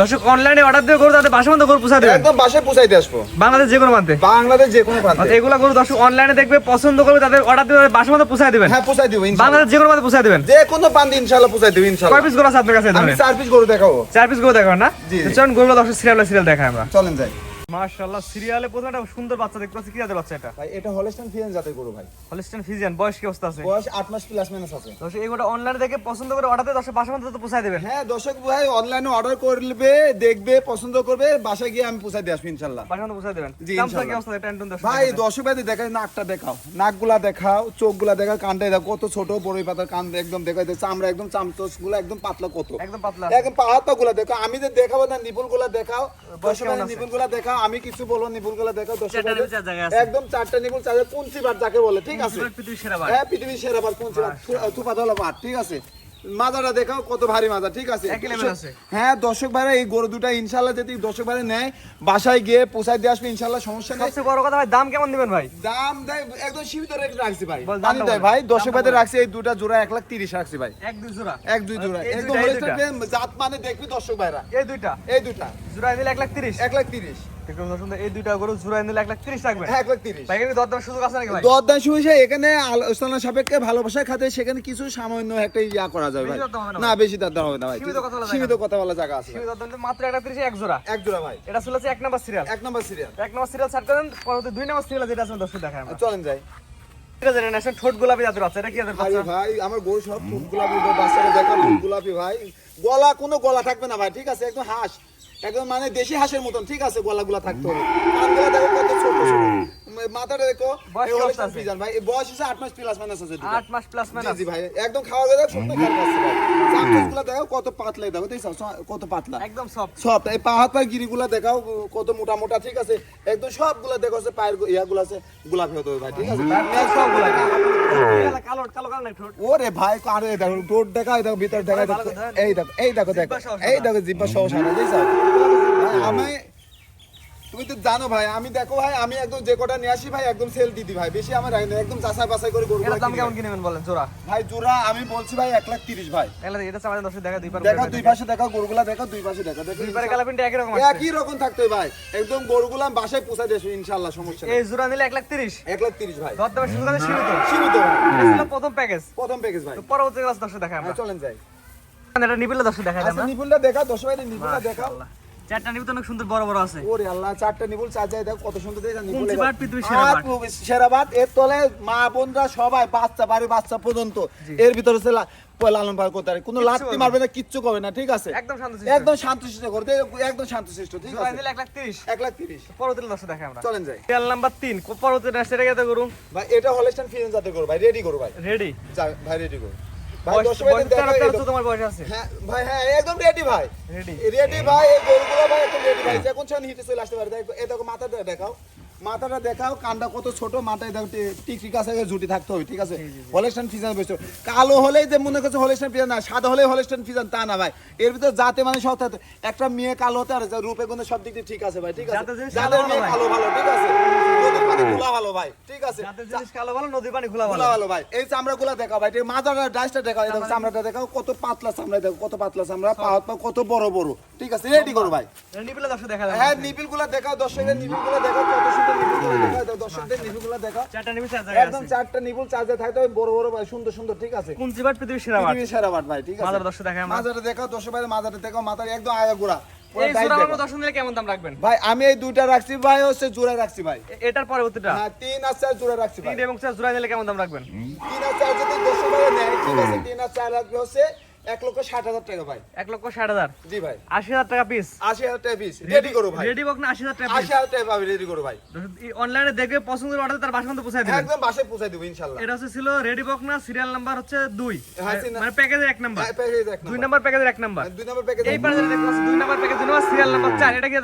দর্শক অনলাইনে অর্ডার দিয়ে গরু তাদের বাসা মতো গরু পুষা দেবে একদম বাসায় পৌঁছাইতে আসব। বাংলাদেশ যে কোনো মাধ্যমে বাংলাদেশ যে কোনো প্রান্তে। এগুলা গরু দর্শক অনলাইনে দেখবে পছন্দ করবে তাদের অর্ডার দিয়ে বাসা মতো পুষাই দেবেন। হ্যাঁ পৌঁছাই দিব বাংলাদেশ যে কোনো প্রান্তে পুষাই দেবেন। যে কোনো প্রান্তে ইনশাল্লাহ পৌঁছাই দিব কয় পিস গরু আছে আপনার কাছে আমি চার পিস গরু দেখাবো। চার পিস গরু দেখাবো না? চলুন গরুগুলো দর্শক সিরিয়াল সিরিয়াল দেখাই আমরা। চলেন যাই। মাশাআল্লাহ সিরিয়ালে প্রথমে একটা সুন্দর বাচ্চা দেখতে পাচ্ছি। কি জাতের বাচ্চা এটা? ভাই এটা হলস্টাইন ফিজিয়ান জাতের গরু ভাই। হলিস্টাইন ফিজিয়ান বয়স কি অবস্থা আছে? বয়স আট মাস প্লাস মাইনাস আছে। দর্শক এই গোটা অনলাইনে দেখে পছন্দ করে অর্ডার দিয়ে দর্শক বাসা তো দেবেন। হ্যাঁ দর্শক ভাই অনলাইনে অর্ডার করবে দেখবে পছন্দ করবে বাসায় গিয়ে আমি দিয়ে আসব বাসা দেবেন। জি, দামটা কি অবস্থা? এটা দর্শক ভাই দর্শক ভাই দেখাই নাকটা দেখাও। নাকগুলা দেখাও চোখগুলা দেখাও কানটা দেখাও। কত ছোট বড়ই পাতার কান একদম দেখাই চামড়া একদম চামচসগুলো একদম পাতলা কত। একদম পাতলা। একদম পাহাড়গুলা দেখাও। আমি যে দেখাবো না নিপুলগুলা দেখাও। বয়স দর্শক? নিপুলগুলা দেখাও। আমি কিছু বলব নিপুলগুলা আছে। একদম চারটা নিপুল চার পুঞ্চি বার যাকে বলে ঠিক আছে? পৃথিবীর সেরা বার হ্যাঁ পৃথিবীর সেরা বার পুঞ্চি বার তুপাত হলো বার ঠিক আছে? মাজাটা দেখাও কত ভারী মাজা ঠিক আছে। হ্যাঁ দর্শক ভাইরা এই গরু দুটা ইনশাল্লাহ যদি দর্শক ভাইরা নেয় বাসায় গিয়ে পৌঁছায় দিয়ে আসবে ইনশাল্লাহ সমস্যা নেই। সবচেয়ে বড় কথা ভাই দাম কেমন দিবেন ভাই? দাম দেয় একদম সীমিত রেট রাখছি ভাই। বল, দামটা দেয় ভাই দর্শক ভাইদের রাখছি এই দুটা জোড়া এক লাখ তিরিশ রাখছি ভাই। এক দুই জোড়া? এক দুই জোড়া। একদম জাত মানে দেখবি দর্শক ভাইরা। এই দুইটা? এই দুটা জোড়া নিলে এক লাখ তিরিশ? এক লাখ তিরিশ। এই দুইটা গরু জোড়াই নিলে এক লাখ তিরিশ রাখবেন হ্যাঁ এক লাখ তিরিশ। ভাই দরদাম সুযোগ আছে নাকি দরদাম শুনেছে এখানে আলোচনা সাপেক্ষে ভালোবাসার খাতে সেখানে কিছু সামান্য একটা ইয়া করা যাবে ভাই। না বেশি দরদাম হবে না ভাই। সীমিত কথা বলা জায়গা আছে সীমিত দরদাম মাত্র একটা তিরিশে এক জোড়া। এক জোড়া ভাই। এটা ছিল এক নাম্বার সিরিয়াল এক নম্বর সিরিয়াল এক নাম্বার সিরিয়াল ছাড় করেন পরবর্তী দুই নাম্বার সিরিয়াল যেটা আছে দর্শক দেখায় চলেন যাই। ঠোঁট গোলাপি জাতের বাচ্চা এটা কি জাতের বাচ্চা? ভাই আমার গরু সব ফুল গোলাপি বাচ্চারা দেখা গোলাপি ভাই। গলা কোনো গলা থাকবে না ভাই ঠিক আছে? একদম হাঁস। একদম মানে দেশি হাঁসের মতন ঠিক আছে? গলাগুলা থাকতে হবে। কানগুলা দেখো কত ছোট ছোট। মাথাটা দেখো বয়স এই কত হলো আছে? পিজান ভাই। বয়স হচ্ছে আট মাস প্লাস মাইনাস আছে দুটো। মাস প্লাস মাইনাস জি ভাই। একদম খাওয়া দাওয়া শুকনো খাওয়া আছে ভাই। চামচগুলা দেখো কত পাতলা দেখো দেখছ কত পাতলা। একদম সব সব এই পা হাত পায়ের গিরিগুলা দেখাও কত মোটা মোটা ঠিক আছে? একদম সবগুলা দেখো আছে পায়ের ইয়াগুলা আছে গোলাপি হতে হবে ভাই ঠিক আছে? সব কালো কালো কালো নাই ঠোঁট। ওরে ভাই আরে দেখো দেখা ভিতর এই দেখো। এই দেখো দেখো এই দেখো জিব্বা সহ দেখছ আমি তুমি তো জানো ভাই আমি দেখো ভাই আমি একদম যে কটা নিয়ে আসি ভাই একদম সেল দিদি ভাই বেশি আমার রাখি না, একদম যাচাই বাছাই করে গরু দাম কেমন কিনেবেন বলেন জোড়া? ভাই জোড়া আমি বলছি ভাই এক লাখ তিরিশ ভাই। এটা আমাদের দর্শক দেখা দুই পার দেখো দুই পাশে দেখো গরুগুলা দেখো দুই পাশে দেখো দেখো দুই পারে কালাপিনটা একই রকম আছে একই রকম থাকতে ভাই। একদম গরুগুলা বাসায় পৌঁছাই দিয়েছি ইনশাল্লাহ সমস্যা নেই। এই জোড়া নিলে এক লাখ তিরিশ? এক লাখ তিরিশ ভাই। দরদামের সুযোগ আছে সীমিত? সীমিত প্রথম প্যাকেজ প্রথম প্যাকেজ ভাই। পরবর্তী ক্লাস আমরা। হ্যাঁ, চলেন যাই। এটা নিবিলে দর্শক দেখা নিপুলটা দেখাও দশ ভাই নিপুলটা দেখাও মাশাআল্লাহ। চারটা নিবি তো অনেক সুন্দর বড় বড় আছে। ওরে আল্লাহ চারটা নিপুল চার যায় দেখো কত সুন্দর দেখেছেন এবার। বাট, পৃথিবীর সেরা বাট। সেরা বাট এর তলে মা বোনরা সবাই বাচ্চা বাড়ি বাচ্চা পর্যন্ত। এর ভিতরে লালন পালন করতে পারে? কোনো লাত্তি মারবে না কিচ্ছু করবে না ঠিক আছে? একদম শান্ত একদম শান্তশিষ্ট করতে একদম শান্তশিষ্ট ঠিক আছে? নিলে এক লাখ তিরিশ। এক লাখ তিরিশ। পরবর্তী দর্শক দেখায় আমরা। চলেন যাই। তেল নাম্বার তিন পরবর্তী সেটা গেতে করু ভাই এটা হলস্টাইন ফিরেন যাতে করো ভাই রেডি করো ভাই। রেডি ভাই রেডি করো। ভাই দশ ভাই দেখো এই দেখো। তোমার বয়স আছে। হ্যাঁ ভাই হ্যাঁ একদম রেডি ভাই। রেডি রেডি ভাই এই গরুগুলো ভাই একদম রেডি ভাই। যে কোন হিটে চলে আসতে পারে এই দেখো মাথাটা দেখাও। মাথাটা দেখাও কানটা কত ছোট মাথায় দেখো টিকটিক আছে থাকতে হবে ঠিক আছে? হলেস্টান ফিজান কালো হলেই যে মনে করছে হলেস্টান ফিজান না সাদা হলেই হলেস্টান ফিজান তা না ভাই। এর ভিতর জাতে মানে সব থাকতে একটা মেয়ে কালো হতে আর রূপে গুণে সব দিক দিয়ে ঠিক আছে ভাই ঠিক আছে? কালো মেয়ে ভালো কালো ভালো ঠিক আছে? খোলা ভালো ভাই ঠিক আছে। জিনিস কালো ভালো নদী পানি খোলা ভালো। ভালো ভাই এই চামড়া দেখাও ভাই মাথাটা ডাইসটা দেখাও এই দেখো চামড়াটা দেখাও কত পাতলা চামড়া দেখো কত পাতলা চামড়া পা পা কত বড় বড় ঠিক আছে রেডি করো ভাই। নিবিলে দর্শক দেখা হ্যাঁ নিবিল দেখাও দর্শকের নিবিল দেখাও কত সুন্দর নিবিল দেখাও দর্শকদের নিবিল দেখাও। চারটা নিবি চার একদম চারটা নিবুল চার্জে থাকতে বড় বড় ভাই সুন্দর সুন্দর ঠিক আছে। পৃথিবীর সেরা বাট। পৃথিবীর সেরা বাট ভাই ঠিক আছে। মাজার দর্শক দেখায় মাজারে দেখাও দর্শক ভাই মাজারে দেখাও মাথার একদম আয়া গোড়া এই জোড়া আমরা দর্শক নিলে কেমন দাম রাখবেন? ভাই আমি এই দুইটা রাখছি ভাই হচ্ছে জোড়া রাখছি ভাই। এটার পরবর্তীটা? হ্যাঁ তিন আর চার জোড়া রাখছি ভাই। তিন এবং চার জোড়া নিলে কেমন দাম রাখবেন? তিন আর চার যদি দর্শক ভাই নেয় ঠিক আছে তিন আর চার রাখবে হচ্ছে এক লক্ষ ষাট হাজার টাকা ভাই। এক লক্ষ ষাট হাজার? জি ভাই। আশি হাজার টাকা পিস আশি হাজার টাকা পিস রেডি করো ভাই। রেডি বক না আশি হাজার টাকা আশি হাজার টাকা পাবে রেডি করো ভাই। অনলাইনে দেখে পছন্দ অর্ডার তার বাসা পৌঁছায় দিবেন একদম বাসায় পৌঁছাই দেবো ইনশাল্লাহ এটা হচ্ছে ছিল রেডি বক না সিরিয়াল নাম্বার হচ্ছে দুই। হ্যাঁ, মানে প্যাকেজের এক নাম্বার হ্যাঁ, এক দুই number। নাম্বার প্যাকেজের এক নাম্বার হ্যাঁ, দুই নম্বর প্যাকেজ এই দুই number package number serial number চার। এটা কি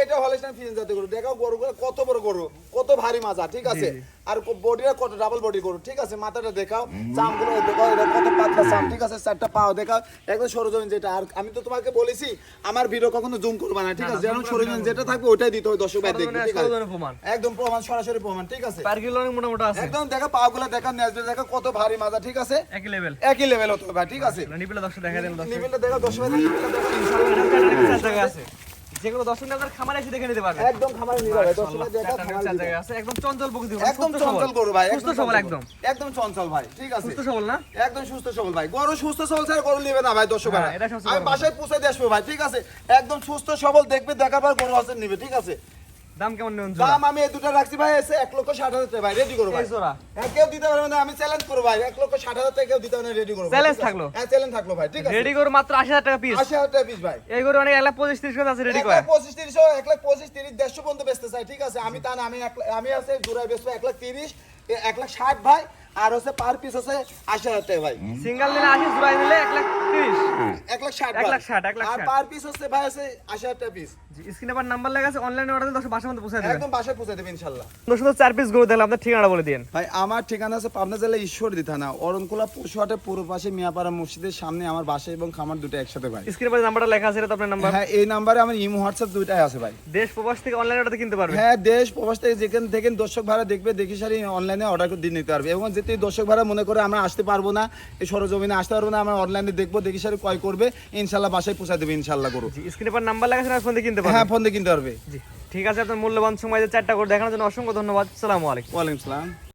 এটা হলেস্টাইন গরু। গরুগুলো কত বড় গরু কত ভারী মাজা ঠিক আছে? আর বডিটা কত? ডাবল বডি গরু ঠিক আছে? মাথাটা দেখাও চামগুলো দেখাও এটা কত পাতলা চাম ঠিক আছে? চারটা পাও দেখাও। একদম সরজমিন যেটা। আর আমি তো তোমাকে বলেছি আমার ভিডিও কখনো জুম করবে না ঠিক আছে? যেমন সরজমিন যেটা থাকবে ওটাই দিতে হবে দর্শক ভাই দেখবে ঠিক আছে? একদম প্রমাণ সরাসরি প্রমাণ ঠিক আছে? পার কিলো আছে। একদম দেখা পাগুলা দেখা নেজবে দেখা কত ভারী মাজা ঠিক আছে? একই লেভেল একই লেভেল হতে ভাই, ঠিক আছে? নিপিলে দশটা দেখা দেন নিবিলটা দেখা দশ ভাই ইনশাআল্লাহ আছে যেগুলো দর্শক আপনার খামারে এসে দেখে নিতে পারবে। একদম খামারে দেখা আছে। একদম চঞ্চল প্রকৃতি একদম চঞ্চল গরু ভাই সুস্থ সবল একদম। একদম চঞ্চল ভাই ঠিক আছে। সুস্থ সবল না? একদম সুস্থ সবল ভাই। গরু সুস্থ সবল গরু নেবে না ভাই দর্শক হ্যাঁ, ভাই আমি বাসায় পৌঁছে দিয়ে আসব ভাই ঠিক আছে? একদম সুস্থ সবল দেখবে দেখার পর গরু আছে নিবে ঠিক আছে? দাম কেমন নেন দাম আমি এই দুটো রাখছি ভাই এসে এক লক্ষ ষাট হাজার ভাই রেডি করো ভাই। জোড়া। হ্যাঁ কেউ দিতে পারবে না আমি চ্যালেঞ্জ করব ভাই। এক লক্ষ ষাট হাজার টাকা কেউ দিতে পারবে না রেডি করব আছে? থাকল? হ্যাঁ চ্যালেঞ্জ থাকল ভাই ঠিক আছে। রেডি করে মাত্র আশি হাজার টাকা পিস আশি হাজার টাকা পিস ভাই। এই করে অনেক এক লাখ পঁচিশ তিরিশ আছে রেডি করে পঁচিশ তিরিশ এক লাখ পঁচিশ তিরিশ দেড়শো পর্যন্ত বেচতে চাই ঠিক আছে? আমি তা না আমি আমি আছে জোড়ায় বেচবো এক লাখ তিরিশ এক লাখ ষাট ভাই আর হচ্ছে পার পিস হচ্ছে আশি হাজার টাকা ভাই। সিঙ্গেল নিলে আশি জোড়াই নিলে এক লাখ তিরিশ। এক লাখ ষাট এক লাখ ষাট, এক লাখ আর পার পিস হচ্ছে ভাই হচ্ছে আশি হাজার টাকা পিস স্ক্রিনে আবার নাম্বার লেখা আছে অনলাইনে অর্ডার দিলে বাসার মধ্যে পৌঁছে দেবেন একদম বাসায় পৌঁছে দেবে ইনশাল্লাহ। সুন্দর সুন্দর চার পিস গরু দেখলে আপনার ঠিকানা বলে দিন। ভাই আমার ঠিকানা আছে পাবনা জেলা ঈশ্বরদী থানা অরণকুলা পশুহাটের পূর্ব পাশে মিয়াপাড়া মসজিদের সামনে আমার বাসা এবং খামার দুটো একসাথে ভাই। স্ক্রিনে পরে নাম্বারটা লেখা আছে এটা আপনার নাম্বার হ্যাঁ এই নাম্বারে আমার ইমো হোয়াটসঅ্যাপ দুইটাই আছে ভাই। দেশ প্রবাস থেকে অনলাইনে অর্ডার কিনতে পারবে। হ্যাঁ দেশ প্রবাস থেকে যেখান থেকে দর্শক ভাড়া দেখবে দেখি সারি অনলাইনে অর্ডার করে দিয়ে নিতে পারবে। এবং যেতে দর্শক ভাড়া মনে করে আমরা আসতে পারব না এই সরজমিনে আসতে পারব না আমরা অনলাইনে দেখব দেখি সারি ক্রয় করবে ইনশাল্লাহ বাসায় পৌঁছে দেবে করো জি স্ক্রিনে পর নাম্বার লেখা আছে ফোন দিয়ে কিনতে পারবে হ্যাঁ ফোন দিয়ে কিনতে পারবে। জি। ঠিক আছে আপনার মূল্যবান সময় চারটা করে দেখানোর জন্য অসংখ্য ধন্যবাদ। সালামু আলাইকুম। ওয়ালাইকুম সালাম।